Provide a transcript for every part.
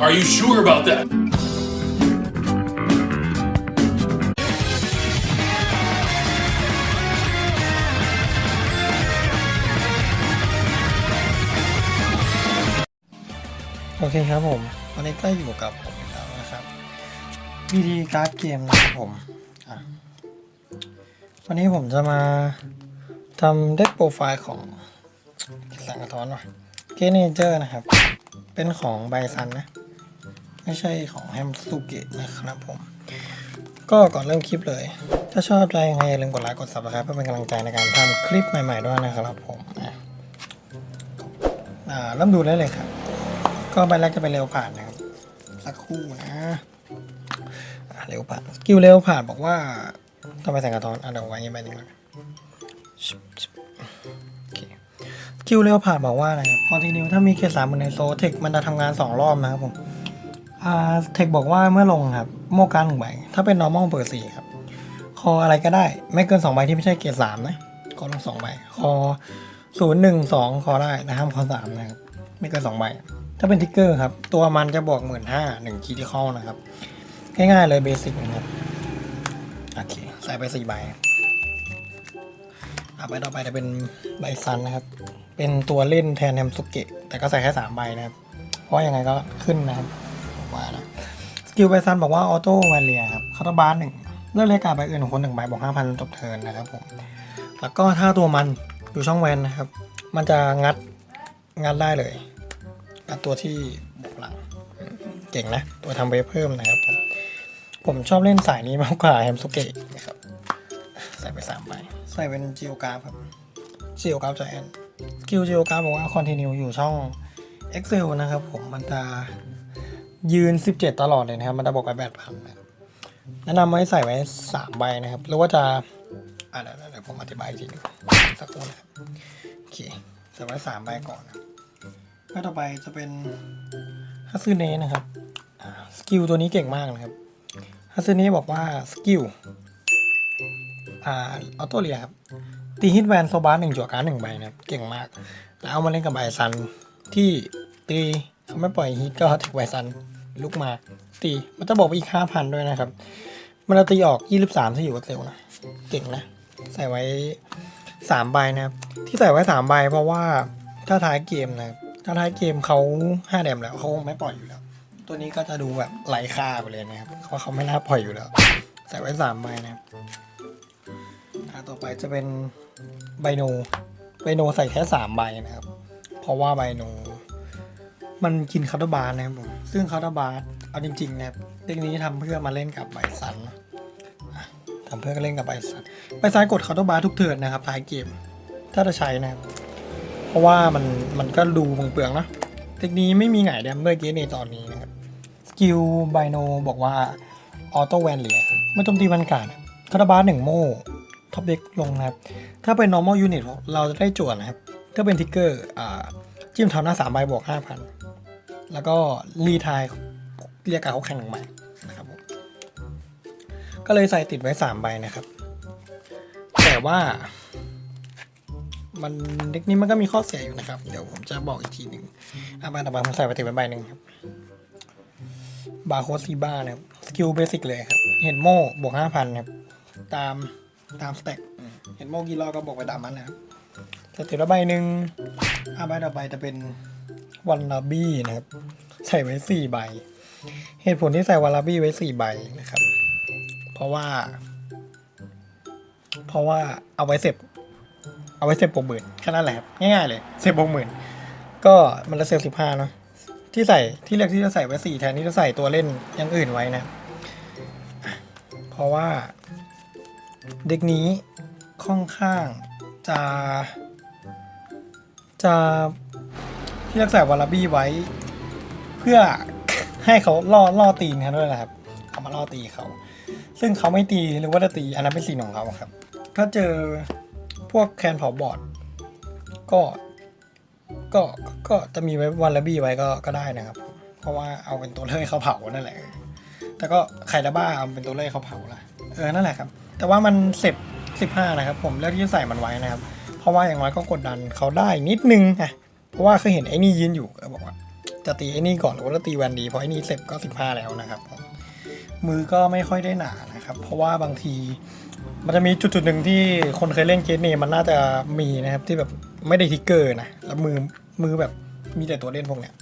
Are you sure about that? โอเคครับผมวันนี้ก็อยู่กับผมแล้วนะครับวิธีการ์ดเกมนะครับผมวันนี้ผมจะมาทำเด็กโปรไฟล์ของสังกะท้อนว่ะเกเนเจอร์นะครับ เป็นของไบซันนะ ไม่ใช่ของแฮมสุเกะนะครับผม ก็ก่อนเริ่มคลิปเลย ถ้าชอบใจยังไงอย่าลืมกดไลค์กด subscribe เพื่อเป็นกำลังใจในการทำคลิปใหม่ ๆด้วยนะครับผมอะอ่าเริ่มดูได้เลยครับ ก็ใบแรกจะเป็นเร็วผ่านนะครับสักคู่นะเร็วผ่านสกิลเร็วผ่านบอกว่าต้องไปแสงกระท้อนอะเดี๋ยวไว้อยังไงหนึ่งแล้วกันชิบชิบโอเคสกิลเร็วผ่านบอกว่าอะไรครับคอนติเนียถ้ามีเคสสามหมือนในโซเทคมันจะทำงานสองรอบนะครับผม อ่าเทคบอกว่าเมื่อลงครับ โมการหนึ่งใบ ถ้าเป็น normal เปิดสี่ครับ คออะไรก็ได้ ไม่เกินสองใบที่ไม่ใช่เกรดสามนะคอลงสองใบ คอศูนย์หนึ่งสองคอได้นะครับคอสามนะครับ ไม่เกินสองใบ ถ้าเป็นทิกเกอร์ครับ ตัวมันจะบวกหมื่นห้าหนึ่งคีที่เข้านะครับ ง่ายๆเลยเบสิกนะครับ โอเค ใส่ไปสี่ใบอะใบต่อไปจะเป็นใบซันนะครับ เป็นตัวเล่นแทนแฮมสุเกะ แต่ก็ใส่แค่สามใบนะครับ เพราะยังไงก็ขึ้นนะครับ มว่านะสกิลใบซันบอกว่าออโต้แวเลียครับคาร์บานหนึ่งเลือกเลขการใบอื่นของคนหนึ่งใบบอกห้าพันจบเทินนะครับผมแล้วก็ถ้าตัวมันอยู่ช่องแวนนะครับ มันจะงัดงัดได้เลยงัดตัวที่บวกหลังเก่งนะ ตัวทำเวฟเพิ่มนะครับผมผมชอบเล่นสายนี้มากกว่าแฮมสุเกะนะครับใส่ไปสามใบใส่เป็นจิโอกราฟครับจิโอกราฟจแอนสกิลจิโอกราฟบอกว่าคอนติเนียอยู่ช่อง Excel นะครับผมมันจะ ยืน 17 ตลอดเลยนะครับ มันจะบอกไปแปดพันนะครับแนะนำไว้ใส่ไว้ 3 ใบนะครับ หรือว่าจะอ่าเดี๋ยวเดี๋ยวผมอธิบายอีกทีหนึงสักครู่นะครับโอเคใส่ไว้ 3 ใบก่อนนะใบต่อไปจะเป็นฮัตซึเนะนะครับสกิลตัวนี้เก่งมากนะครับฮัตซึเนะบอกว่าสกิลอ่าออโต้เรียครับตีฮิตแวนโซบาร์หนึ่งจั่วการ์ดหนึ่งใบนะครับ เก่งมาก แล้วเอามาเล่นกับใบซันที่ตี เขาไม่ปล่อยฮิตก็ถึกใบซันลุกมาตีมันจะบอกไปอีกห้าพันด้วยนะครับ มันจะตีออกยี่สิบสามที่อยู่กับเซลลนะเก่งนะ ใส่ไว้สามใบนะครับ ที่ใส่ไว้สามใบเพราะว่าถ้าท้ายเกมนะถ้าท้ายเกมเขาห้าแดมแล้วเขาไม่ปล่อยอยู่แล้ว ตัวนี้ก็จะดูแบบไร้ค่าไปเลยนะครับเพราะเขาไม่น่าปล่อยอยู่แล้ว ใส่ไว้สามใบนะครับต่อไปจะเป็นไบโนไบโนใส่แค่สามใบนะครับ เพราะว่าไบโน มันกินคาร์บาร์นะครับผม ซึ่งคาร์บาร์เอาจริงๆนะครับเด็กนี้ทำเพื่อมาเล่นกับไบซันนะอะทำเพื่อเล่นกับไบซันไบซันกดคาร์บาร์ทุกเทิร์นนะครับท้ายเกม ถ้าจะใช้นะครับ เพราะว่ามันมันก็ดูเปลืองๆนะเด็กนี้ไม่มีหงายแดมด้วยเกมในตอนนี้นะครับสกิลไบโนบอกว่าออโต้แวนเลียเมื่อโจมตีมันการคาร์บาร์หนึ่งโม่ท็อปเด็กลงนะครับ ถ้าเป็น normal unit เราจะได้จวนนะครับ ถ้าเป็นทิกเกอร์อจิ้มทำหน้าสามใบบวกห้าพัน แล้วก็รีทายเรียกการเขาแข่งหนึ่งใบนะครับผมก็เลยใส่ติดไว้สามใบนะครับ แต่ว่า มันเด็กนี้มันก็มีข้อเสียอยู่นะครับ เดี๋ยวผมจะบอกอีกทีหนึ่งอะใบต่อไปผมใส่ไปติดไว้ใบหนึ่งครับบาร์โคซีบ้านะครับสกิลเบสิกเลยครับ เห็นโม่บวกห้าพันครับ ตามตามสเต็กเห็นโม่กี่รอบก็บอกไปตามนั้นนะครับสเต็ปละใบหนึ่งอะใบต่อไปจะเป็น วันลาบี้นะครับ ใส่ไว้สี่ใบ เหตุผลที่ใส่วันลาบี้ไว้สี่ใบนะครับ เพราะว่า เพราะว่าเอาไว้เสร็จเอาไว้เสร็จบวกหมื่นแค่นั้นแหละครับง่ายๆเลยเสร็จบวกหมื่นก็มันละเซลสิบห้าเนาะที่ใส่ที่เลือกที่จะใส่ไว้สี่แทนที่จะใส่ตัวเล่นอย่างอื่นไว้นะอะเพราะว่า เด็กนี้ค่อนข้างจะจะ ที่เลือกใส่วาลาบี้ไว้ เพื่อให้เขาล่อล่อตีนเขาด้วยนะครับเอามาล่อตีเขา ซึ่งเขาไม่ตีหรือว่าจะตีอันนั้นเป็นสิ่งของเขาครับ ถ้าเจอพวกแคนเผาบอร์ดก็ก็ก็จะมีไว้วันละบี้ไว้ก็ก็ได้นะครับ เพราะว่าเอาเป็นตัวเลื่อยเขาเผานั่นแหละ แต่ก็ไข่ละบ้าเอาเป็นตัวเลื่อยเขาเผาละเออนั่นแหละครับ แต่ว่ามันสร็จสิบห้านะครับ ผมเลือกที่จะใส่มันไว้นะครับ เพราะว่าอย่างน้อยก็กดดันเขาได้นิดนึงอะ เพราะว่าเคยเห็นไอ้นี่ยืนอยู่ก็บอกว่า จะตีไอ้นี่ก่อนหรือว่าจะตีแวนดีเพราะไอ้นี่เสร็จก็สิบห้าแล้วนะครับมือก็ไม่ค่อยได้หนานะครับ เพราะว่าบางทีมันจะมีจุดจุดหนึ่งที่คนเคยเล่นเกมนี้มันน่าจะมีนะครับที่แบบไม่ได้ทิกเกอร์นะแล้วมือมือแบบมีแต่ตัวเล่นพวกเนี้ย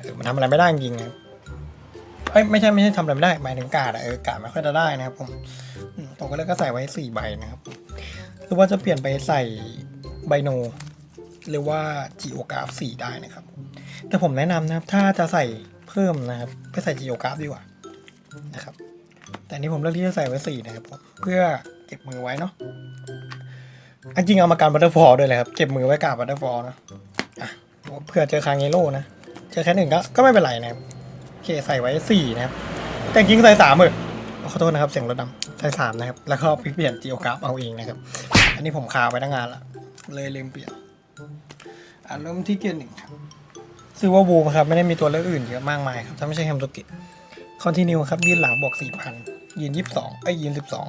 เออมันทำอะไรไม่ได้จริงๆนะเอ้ยไม่ใช่ไม่ใช่ทำอะไรไม่ได้หมายถึงกาดอะเออกาดไม่ค่อยจะได้นะครับผมอืมผมก็เลยก็ใส่ไว้สี่ใบนะครับหรือว่าจะเปลี่ยนไปใส่ไบโน หรือว่าจีโอกราฟสี่ได้นะครับ แต่ผมแนะนำนะครับ ถ้าจะใส่เพิ่มนะครับ ไปใส่จีโอกราฟดีกว่านะครับ แต่นี้ผมเลือกที่จะใส่ไว้สี่นะครับผมเพื่อเก็บมือไว้เนาะอันจริงเอามาการบัตเตอร์ฟอลด้วยเลยครับ เก็บมือไว้กับบัตเตอร์ฟอลนะอะเผื่อเจอคางเงโร่นะ เจอแค่หนึ่งก็ก็ไม่เป็นไรนะครับโอเคใส่ไว้สี่นะครับ แต่จริงใส่สามเออขอโทษนะครับเสียงรถดำใส่สามนะครับ แล้วก็เปลี่ยนจีโอกราฟเอาเองนะครับ อันนี้ผมคาไว้ตั้งงานละเลยลืมเปลี่ยน อะเริ่มที่เกียร์หนึ่งครับซื้อว่าบูมครับไม่ได้มีตัวเลือกอื่นเยอะมากมายครับถ้าไม่ใช่แฮมโตกิคอนติเนียครับยืนหลังบวกสี่พันยืนยี่สิบสองไอ้ยืนสิบสอง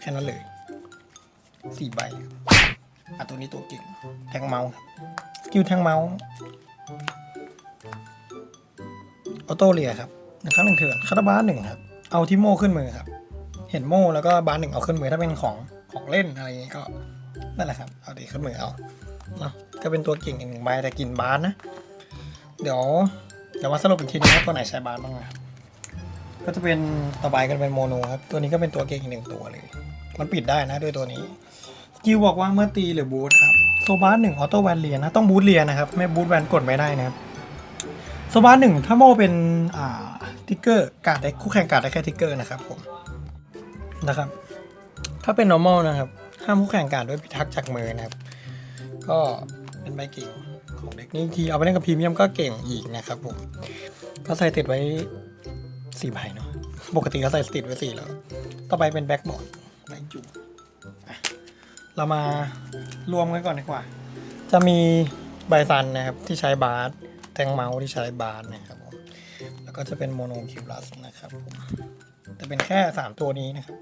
แค่นั้นเลยสี่ใบอะตัวนี้ตัวเก่งแทงเมาส์สกิลแทงเมาส์ออโต้เลียครับหนึ่งครั้งหนึ่งเถื่อนคาราบาสหนึ่งครับเอาที่โม่ขึ้นมือครับ เห็นโม่แล้วก็บาสหนึ่งเอาขึ้นมือถ้าเป็นของของเล่นอะไรอย่างงี้ก็นั่นแหละครับเอาดีขึ้นมือเอา นาะก็เป็นตัวเก่งอีกหนึ่งใบแต่กินบาสนะ เดี๋ยวเดี๋ยวมาสรุปอีกทีนึงว่าตัวไหนใช้บาสบ้างนะก็จะเป็นต่อไปกันเป็นโมโนครับ ตัวนี้ก็เป็นตัวเก่งอีกหนึ่งตัวเลย มันปิดได้นะด้วยตัวนี้สกิลบอกว่าเมื่อตีหรือบูทครับโซบาสหนึ่งออโต้แวนเลียนะต้องบูทเลียนะครับ ไม่บูทแวนกดไม่ได้นะครับโซบาสหนึ่งถ้าโมเป็นอ่าทิกเกอร์การ์ดได้คู่แข่งการ์ดได้แค่ทิกเกอร์นะครับผมนะครับ ถ้าเป็น normal นะครับ ห้ามคู่แข่งการ์ดด้วยพิทักษ์จากมือนะครับ ก็เป็นใบเก่งของเด็กนี่ทีเอาไปเล่นกับพรีเมียมก็เก่งอีกนะครับผม ก็ใส่ติดไว้สี่ใบเนาะปกติก็ใส่ติดไว้สี่แล้ว ต่อไปเป็นแบ็กบอร์ดใบจูอะเรามารวมกันก่อนดีกว่า จะมีใบซันนะครับที่ใช้บาร์แทงเมาส์ที่ใช้บาร์นะครับผมแล้วก็จะเป็นโมโนคิวลัสนะครับผมจะเป็นแค่สามตัวนี้นะครับ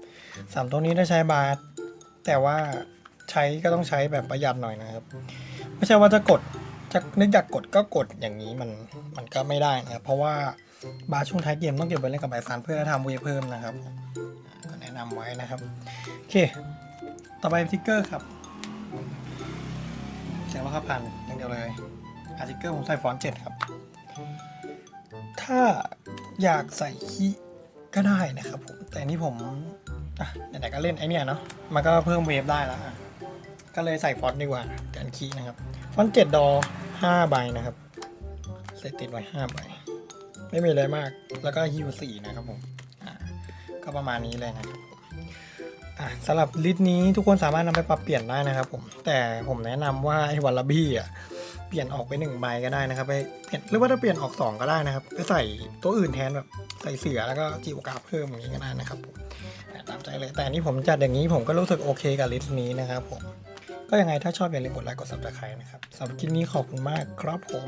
สามตัวนี้ได้ใช้บาร์แต่ว่า ใช้ก็ต้องใช้แบบประหยัดหน่อยนะครับ ไม่ใช่ว่าจะกดจะนึกอยากกดก็กดอย่างนี้มันมันก็ไม่ได้นะครับ เพราะว่าบาร์ช่วงท้ายเกมต้องเก็บไว้เล่นกับไบซานเพื่อทำเวเพิ่มนะครับก็แนะนำไว้นะครับโอเค ต่อไปทิกเกอร์ครับเสียงราคาพันอย่างเดียวเลยอาร์ติเกอร์ผมใส่ฟอนต์เจ็ดครับ ถ้าอยากใส่คีก็ได้นะครับผมแต่นี่ผมอะไหนๆก็เล่นไอเนี่ยเนาะมันก็เพิ่มเวฟได้แล้วอะ ก็เลยใส่ฟอนต์ดีกว่าแทนคีนะครับ ฟอนต์เจ็ดดอห้าใบนะครับ ใส่ติดไว้ห้าใบ ไม่มีอะไรมาก แล้วก็ฮิวสี่นะครับผม ก็ประมาณนี้เลยนะครับสำหรับลิสต์นี้ทุกคนสามารถนำไปปรับเปลี่ยนได้นะครับผม แต่ผมแนะนำว่าไอ้วัลลบี้อะเปลี่ยนออกไปหนึ่งใบก็ได้นะครับไปเปลี่ยนหรือว่าถ้าเปลี่ยนออกสองก็ได้นะครับไปใส่ตัวอื่นแทนแบบใส่เสือแล้วก็จีโอกาเพิ่มอย่างนี้ก็ได้นะครับผมตามใจเลยแต่นี้ผมจัดอย่างนี้ผมก็รู้สึกโอเคกับลิสต์นี้นะครับผม ก็ยังไงถ้าชอบอย่าลืมกดไลค์กด subscribe นะครับสำหรับคลิปนี้ขอบคุณมากครับผม